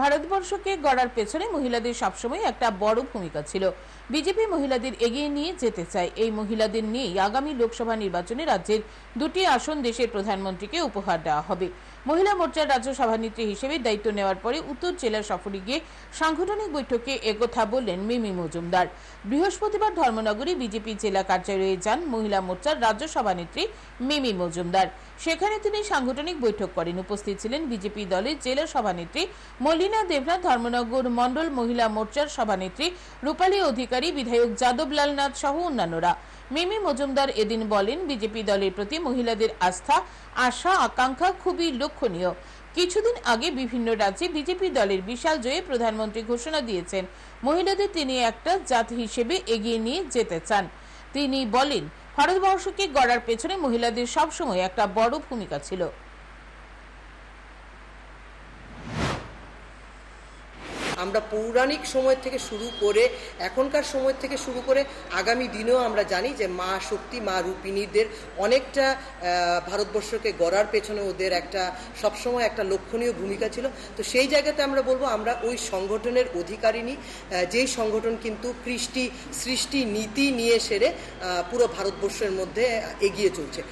ভারতবর্ষকে গড়ার পেছনে মহিলাদের সবসময় একটা বড় ভূমিকা ছিল। বিজেপি মহিলাদের এগিয়ে নিয়ে যেতে চায়। এই মহিলাদের নিয়েই আগামী লোকসভা নির্বাচনে রাজ্যের দুটি আসন দেশের প্রধানমন্ত্রীকে উপহার দেওয়া হবে। মহিলা মোর্চার রাজ্য সভানেত্রী হিসেবে দায়িত্ব নেওয়ার পরে উত্তর জেলা সফরে গিয়ে সাংগঠনিক বৈঠকে একথা বললেন মিমি মজুমদার। বৃহস্পতিবার ধর্মনগরে বিজেপি জেলা কার্যালয়ে যান মহিলা মোর্চার রাজ্য সভানেত্রী মিমি মজুমদার। সেখানে তিনি সাংগঠনিক বৈঠক করেন। উপস্থিত ছিলেন বিজেপি দলের জেলা সভানেত্রী মলিনা দেবনাথ, ধর্মনগর মণ্ডল মহিলা মোর্চার সভানেত্রী রূপালী অধিকারী বিধায়ক যাদবলাল নাথ সহ অন্যান্যরা। মিমি মজুমদার এদিন বলেন, বিজেপি দলের প্রতি মহিলাদের আস্থা, আশা, আকাঙ্ক্ষা খুবই লক্ষণীয়। কিছুদিন আগে বিভিন্ন রাজ্যে বিজেপি দলের বিশাল জয়ে প্রধানমন্ত্রী ঘোষণা দিয়েছেন, মহিলাদের তিনি একটা জাতি হিসেবে এগিয়ে নিয়ে যেতে চান। তিনি বলেন, ভারতবর্ষকে গড়ার পেছনে মহিলাদের সবসময় একটা বড় ভূমিকা ছিল। আমরা পৌরাণিক সময় থেকে শুরু করে এখনকার সময় থেকে শুরু করে আগামী দিনেও আমরা জানি যে মা শক্তি, মা রূপিণীদের অনেকটা ভারতবর্ষকে গড়ার পেছনে ওদের একটা সবসময় একটা লক্ষণীয় ভূমিকা ছিল। তো সেই জায়গাতে আমরা বলব আমরা ওই সংগঠনের অধিকারিনী যেই সংগঠন কিন্তু কৃষ্টি, সৃষ্টি নীতি নিয়ে সেরে পুরো ভারতবর্ষের মধ্যে এগিয়ে চলছে।